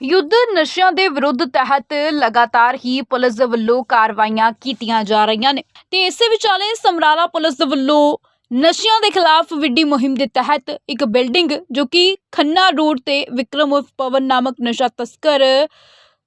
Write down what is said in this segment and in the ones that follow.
ਯੁੱਧ ਨਸ਼ਿਆਂ ਦੇ ਵਿਰੁੱਧ ਤਹਿਤ ਲਗਾਤਾਰ ਹੀ ਪੁਲਿਸ ਵੱਲੋਂ ਕਾਰਵਾਈਆਂ ਕੀਤੀਆਂ ਜਾ ਰਹੀਆਂ ਨੇ। ਤੇ ਇਸੇ ਵਿਚਾਲੇ ਸਮਰਾਲਾ ਪੁਲਿਸ ਵੱਲੋਂ ਨਸ਼ਿਆਂ ਦੇ ਖਿਲਾਫ ਵਿੱਢੀ ਮੁਹਿੰਮ ਦੇ ਤਹਿਤ ਇੱਕ ਬਿਲਡਿੰਗ ਜੋ ਕਿ ਖੰਨਾ ਰੋਡ ਤੇ ਵਿਕਰਮ ਉਰਫ ਪਵਨ ਨਾਮਕ ਨਸ਼ਾ ਤਸਕਰ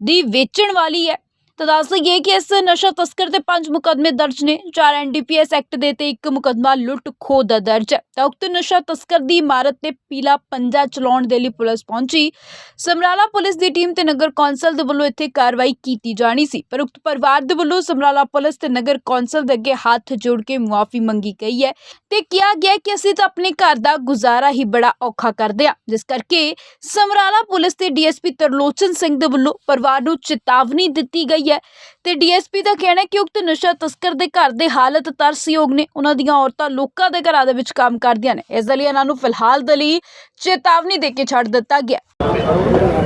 ਦੀ ਵੇਚਣ ਵਾਲੀ ਹੈ ਤਾਂ ਦੱਸ ਦਈਏ ਕਿ ਇਸ ਨਸ਼ਾ ਤਸਕਰ ਤੇ ਪੰਜ ਮੁਕੱਦਮੇ ਦਰਜ ਨੇ। ਚਾਰ ਐਨਡੀਪੀਐਸ ਐਕਟ ਦੇ ਤੇ ਇੱਕ ਮੁਕੱਦਮਾ ਲੁੱਟ ਖੋਹ ਦਾ ਦਰਜ ਹੈ। ਤਾਂ ਉਕਤ ਨਸ਼ਾ ਤਸਕਰ ਦੀ ਇਮਾਰਤ ਤੇ ਪੀਲਾ ਪੰਜਾ ਚਲਾਉਣ ਦੇ ਲਈ ਪੁਲਿਸ ਪਹੁੰਚੀ। ਸਮਰਾਲਾ ਪੁਲਿਸ ਦੀ ਟੀਮ ਤੇ ਨਗਰ ਕੌਂਸਲ ਦੇ ਵੱਲੋਂ ਇੱਥੇ ਕਾਰਵਾਈ ਕੀਤੀ ਜਾਣੀ ਸੀ। ਪਰ ਉਕਤ ਪਰਿਵਾਰ ਦੇ ਵੱਲੋਂ ਸਮਰਾਲਾ ਪੁਲਿਸ ਤੇ ਨਗਰ ਕੌਂਸਲ ਦੇ ਅੱਗੇ ਹੱਥ ਜੋੜ ਕੇ ਮੁਆਫੀ ਮੰਗੀ ਗਈ ਹੈ ਤੇ ਕਿਹਾ ਗਿਆ ਕਿ ਅਸੀਂ ਤਾਂ ਆਪਣੇ ਘਰ ਦਾ ਗੁਜ਼ਾਰਾ ਹੀ ਬੜਾ ਔਖਾ ਕਰਦੇ ਆ ਜਿਸ ਕਰਕੇ ਸਮਰਾਲਾ ਪੁਲਿਸ ਤੇ ਡੀਐਸਪੀ ਤਰਲੋਚਨ ਸਿੰਘ ਦੇ ਵੱਲੋਂ ਪਰਿਵਾਰ ਨੂੰ ਚੇਤਾਵਨੀ ਦਿੱਤੀ ਗਈ ਹੈ। ਤੇ ਡੀਐਸਪੀ ਦਾ ਕਹਿਣਾ ਹੈ ਕਿ ਉਕਤ ਨਸ਼ਾ ਤਸਕਰ ਦੇ ਘਰ ਦੇ ਹਾਲਤ ਤਰਸਯੋਗ ਨੇ। ਉਹਨਾਂ ਦੀਆਂ ਔਰਤਾਂ ਲੋਕਾਂ ਦੇ ਘਰਾਂ ਦੇ ਵਿੱਚ ਕੰਮ ਕਰਦੀਆਂ ਨੇ। ਇਸ ਦੇ ਲਈ ਇਹਨਾਂ ਨੂੰ ਫਿਲਹਾਲ ਦੇ ਲਈ ਚੇਤਾਵਨੀ ਦੇ ਕੇ ਛੱਡ ਦਿੱਤਾ ਗਿਆ।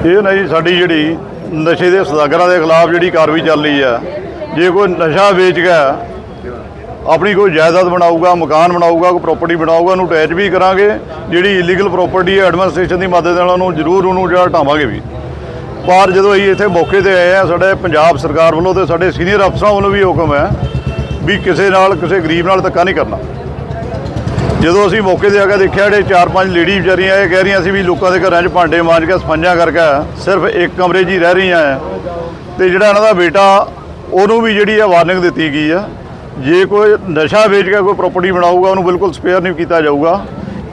ਇਹ ਨਹੀਂ, ਸਾਡੀ ਜਿਹੜੀ ਨਸ਼ੇ ਦੇ ਸਦਾਗਰਾਂ ਦੇ ਖਿਲਾਫ ਜਿਹੜੀ ਕਾਰਵਾਈ ਚੱਲ ਰਹੀ ਆ ਜੇ ਕੋਈ ਨਸ਼ਾ ਵੇਚ ਗਿਆ ਆਪਣੀ ਕੋਈ ਜਾਇਦਾਦ ਬਣਾਊਗਾ, ਮਕਾਨ ਬਣਾਊਗਾ, ਕੋਈ ਪ੍ਰਾਪਰਟੀ ਬਣਾਊਗਾ, ਉਹਨੂੰ ਅਟੈਚ ਵੀ ਕਰਾਂਗੇ। ਜਿਹੜੀ ਇਲੀਗਲ ਪ੍ਰਾਪਰਟੀ ਹੈ ਐਡਮਿਨਿਸਟ੍ਰੇਸ਼ਨ ਦੀ ਮਦਦ ਨਾਲ ਉਹਨੂੰ ਜ਼ਰੂਰ ਉਹਨੂੰ ਜਿਹੜਾ ਹਟਾਵਾਂਗੇ ਵੀ। ਪਰ ਜਦੋਂ ਅਸੀਂ ਇੱਥੇ ਮੌਕੇ ਤੇ ਆਏ ਆ, ਸਾਡੇ ਪੰਜਾਬ ਸਰਕਾਰ ਵੱਲੋਂ ਤੇ ਸਾਡੇ ਸੀਨੀਅਰ ਅਫਸਰਾਂ ਵੱਲੋਂ ਵੀ ਹੁਕਮ ਹੈ ਵੀ ਕਿਸੇ ਨਾਲ ਕਿਸੇ ਗਰੀਬ ਨਾਲ ਧੱਕਾ ਨਹੀਂ ਕਰਨਾ। ਜਦੋਂ ਅਸੀਂ ਮੌਕੇ ਤੇ ਆ ਕੇ ਦੇਖਿਆ, ਜਿਹੜੇ ਚਾਰ ਪੰਜ ਲੇਡੀ ਵਿਚਾਰੀਆਂ ਇਹ ਕਹਿ ਰਹੀਆਂ ਸੀ ਵੀ ਲੋਕਾਂ ਦੇ ਘਰਾਂ 'ਚ ਭਾਂਡੇ ਮਾਂਜ ਕੇ ਸਫਾਈਆਂ ਕਰਕੇ ਸਿਰਫ ਇੱਕ ਕਮਰੇ 'ਚ ਹੀ ਰਹਿ ਰਹੀਆਂ ਆ ਤੇ ਜਿਹੜਾ ਇਹਨਾਂ ਦਾ ਬੇਟਾ, ਉਹਨੂੰ ਵੀ ਜਿਹੜੀ ਆ ਵਾਰਨਿੰਗ ਦਿੱਤੀ ਗਈ ਆ। ਜੇ ਕੋਈ ਨਸ਼ਾ ਵੇਚ ਕੇ ਕੋਈ ਪ੍ਰਾਪਰਟੀ ਬਣਾਊਗਾ, ਉਹਨੂੰ ਬਿਲਕੁਲ ਸਪੇਅਰ ਨਹੀਂ ਕੀਤਾ ਜਾਊਗਾ।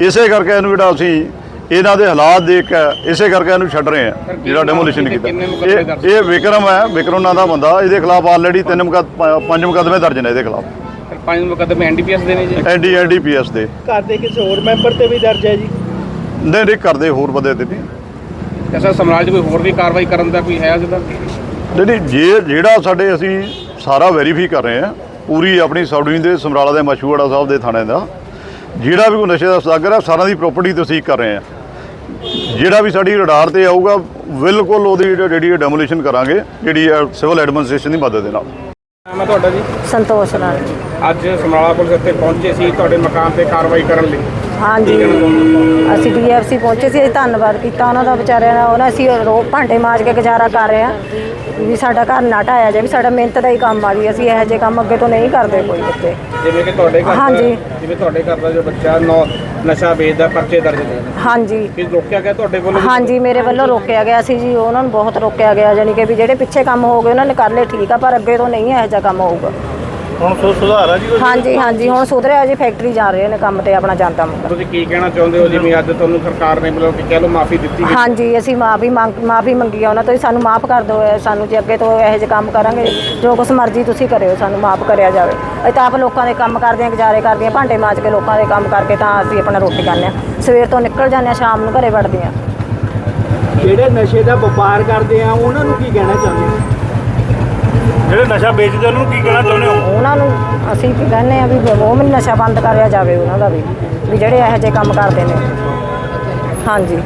ਇਸੇ ਕਰਕੇ ਇਹਨੂੰ ਜਿਹੜਾ ਅਸੀਂ ਇਹਨਾਂ ਦੇ ਹਾਲਾਤ ਦੇਖ ਕੇ ਇਸੇ ਕਰਕੇ ਇਹਨੂੰ ਛੱਡ ਰਹੇ ਆ ਜਿਹੜਾ ਡੈਮੋਲੀਸ਼ਨ ਕੀਤਾ। ਇਹ ਇਹ ਵਿਕਰਮ ਹੈ ਵਿਕਰਮ ਨਾਂ ਦਾ ਬੰਦਾ ਇਹਦੇ ਖਿਲਾਫ ਆਲਰੇਡੀ ਤਿੰਨ ਮੁਕੱਦ ਪੰਜ ਮੁਕੱਦਮੇ ਦਰਜ ਨੇ ਇਹਦੇ ਖਿਲਾਫ। ਫਿਰ ਪੰਜ ਮੁਕੱਦਮੇ ਐਨਡੀਪੀਐਸ ਦੇ ਨੇ ਜੀ? ਐਨਡੀ ਐਨਡੀਪੀਐਸ ਦੇ। ਘਰ ਦੇ ਕਿਸੇ ਹੋਰ ਮੈਂਬਰ ਤੇ ਵੀ ਦਰਜ ਹੈ ਜੀ? ਨਹੀਂ ਨਹੀਂ ਕਰਦੇ ਹੋਰ ਬੰਦੇ ਤੇ ਨਹੀਂ। ਐਸਾ ਸਮਰਾਜ ਕੋਈ ਹੋਰ ਵੀ ਕਾਰਵਾਈ ਕਰਨ ਦਾ ਕੋਈ ਹੈ ਜਿਹਦਾ ਨਹੀਂ ਨਹੀਂ ਜੇ ਜਿਹੜਾ ਸਾਡੇ ਅਸੀਂ ਸਾਰਾ ਵੈਰੀਫਾਈ ਕਰ ਰਹੇ ਹਾਂ ਪੂਰੀ ਆਪਣੀ ਸਬ ਡਿਵੀਜ਼ਨ ਦੇ ਸਮਰਾਲਾ ਦੇ ਮਸ਼ਹੂੜਾ ਸਾਹਿਬ ਦੇ ਥਾਣੇ ਦਾ ਜਿਹੜਾ ਵੀ ਕੋਈ ਨਸ਼ੇ ਦਾ ਸਦਾਗਰ ਹੈ ਸਾਰਿਆਂ ਦੀ ਪ੍ਰਾਪਰਟੀ ਤਸਦੀਕ ਕਰ ਰਹੇ ਹਾਂ। ਜਿਹੜਾ ਵੀ ਸਾਡੀ ਰਡਾਰ ਤੇ ਆਊਗਾ ਬਿਲਕੁਲ ਉਹਦੀ ਜਿਹੜੀ ਡੈਮੋਲੀਸ਼ਨ ਕਰਾਂਗੇ ਜਿਹੜੀ ਸਿਵਲ ਐਡਮਿਨਿਸਟ੍ਰੇਸ਼ਨ ਦੀ ਮਦਦ ਦੇ ਨਾਲ। ਮੈਂ ਤੁਹਾਡਾ ਜੀ? ਸੰਤੋਸ਼ ਨਾਲ ਅੱਜ ਸਮਰਾਲਾ ਪੁਲਿਸ ਇੱਥੇ ਪਹੁੰਚੇ ਸੀ ਤੁਹਾਡੇ ਮਕਾਨ ਤੇ ਕਾਰਵਾਈ ਕਰਨ ਲਈ। ਹਾਂਜੀ। ਅਸੀਂ ਡੀਐਫਸੀ ਪਹੁੰਚੇ ਸੀ ਅਸੀਂ ਧੰਨਵਾਦ ਕੀਤਾ ਉਹਨਾਂ ਦਾ ਵਿਚਾਰਿਆਂ ਦਾ। ਉਹਨਾਂ ਅਸੀਂ ਰੋ ਭਾਂਡੇ ਮਾਜ ਕੇ ਗੁਜ਼ਾਰਾ ਕਰ ਰਹੇ ਹਾਂ ਵੀ ਸਾਡਾ ਘਰ ਨਾ ਢਾਇਆ ਜਾਏ ਵੀ ਸਾਡਾ ਮਿਹਨਤ ਦਾ ਹੀ ਕੰਮ ਆ ਜੀ ਅਸੀਂ ਇਹੋ ਜਿਹੇ ਕੰਮ ਅੱਗੇ ਤੋਂ ਨਹੀਂ ਕਰਦੇ ਕੋਈ ਕਿਤੇ। ਜਿਵੇਂ ਕਿ ਤੁਹਾਡੇ ਘਰ ਦਾ ਹਾਂਜੀ। ਜਿਵੇਂ ਤੁਹਾਡੇ ਘਰ ਦਾ ਜੋ ਬੱਚਾ ਨਸ਼ਾ ਵੇਚਦਾ ਪਰਚੇ ਦਰਜ ਨੇ ਹਾਂਜੀ। ਕਿ ਰੋਕਿਆ ਗਿਆ ਤੁਹਾਡੇ ਕੋਲ ਹਾਂਜੀ ਮੇਰੇ ਵੱਲੋਂ ਰੋਕਿਆ ਗਿਆ ਸੀ ਜੀ। ਉਹਨਾਂ ਨੂੰ ਬਹੁਤ ਰੋਕਿਆ ਗਿਆ ਜਾਨੀ ਕਿ ਵੀ ਜਿਹੜੇ ਪਿੱਛੇ ਕੰਮ ਹੋ ਗਏ ਉਹਨਾਂ ਨੇ ਕਰ ਲਏ ਠੀਕ ਆ ਪਰ ਅੱਗੇ ਤੋਂ ਨਹੀਂ ਇਹੋ ਜਿਹਾ ਕੰਮ ਹੋਊਗਾ। ਹੁਣ ਸੋ ਸੁਧਾਰ ਆ ਜੀ ਹਾਂਜੀ ਹਾਂਜੀ ਹੁਣ ਸੁਧਰਿਆ ਜੀ ਫੈਕਟਰੀ ਜਾ ਰਹੇ ਨੇ ਕੰਮ ਤੇ ਆਪਣਾ ਜਾਂਦਾ ਮੁੰਡਾ ਤੁਸੀਂ ਕੀ ਕਹਿਣਾ ਚਾਹੁੰਦੇ ਹੋ? ਜਿਵੇਂ ਅੱਜ ਤੁਹਾਨੂੰ ਸਰਕਾਰ ਨੇ ਮਤਲਬ ਕਿ ਕਹਿ ਲਓ ਮਾਫੀ ਦਿੱਤੀ ਗਈ। ਹਾਂਜੀ ਅਸੀਂ ਮਾਫੀ ਮੰਗ ਮਾਫੀ ਮੰਗੀ ਆ ਉਹਨਾਂ ਤੋਂ ਸਾਨੂੰ ਮਾਫ ਕਰ ਦਿਓ ਇਹ ਸਾਨੂੰ ਜੇ ਅੱਗੇ ਤੋਂ ਇਹੋ ਜਿਹੇ ਕੰਮ ਕਰਾਂਗੇ ਜੋ ਕੁਛ ਮਰਜ਼ੀ ਤੁਸੀਂ ਕਰਿਓ ਸਾਨੂੰ ਮਾਫ ਕਰਿਆ ਜਾਵੇ। ਅਸੀਂ ਤਾਂ ਆਪ ਲੋਕਾਂ ਦੇ ਕੰਮ ਕਰਦੇ ਹਾਂ ਗੁਜ਼ਾਰੇ ਕਰਦੇ ਹਾਂ ਭਾਂਡੇ ਮਾਜ ਕੇ ਲੋਕਾਂ ਦੇ ਕੰਮ ਕਰਕੇ ਤਾਂ ਅਸੀਂ ਆਪਣਾ ਰੋਟੀ ਖਾਂਦੇ ਹਾਂ। ਸਵੇਰ ਤੋਂ ਨਿਕਲ ਜਾਂਦੇ ਹਾਂ ਸ਼ਾਮ ਨੂੰ ਘਰੇ ਵੜਦੇ ਹਾਂ। ਜਿਹੜੇ ਨਸ਼ੇ ਦਾ ਵਪਾਰ ਕਰਦੇ ਆ ਉਹਨਾਂ ਨੂੰ ਕੀ ਕਹਿਣਾ ਚਾਹੁੰਦੇ ਹੋ? ਜਿਹੜੇ ਨਸ਼ਾ ਵੇਚਦੇ, ਉਹਨਾਂ ਨੂੰ ਕੀ ਕਹਿਣਾ ਚਾਹੁੰਦੇ ਹੋ? ਉਹਨਾਂ ਨੂੰ ਅਸੀਂ ਕੀ ਕਹਿੰਦੇ ਆ ਵੀ ਉਹ ਵੀ ਨਸ਼ਾ ਬੰਦ ਕਰਿਆ ਜਾਵੇ ਉਹਨਾਂ ਦਾ ਵੀ ਵੀ ਜਿਹੜੇ ਇਹੋ ਜਿਹੇ ਕੰਮ ਕਰਦੇ ਨੇ। ਹਾਂਜੀ।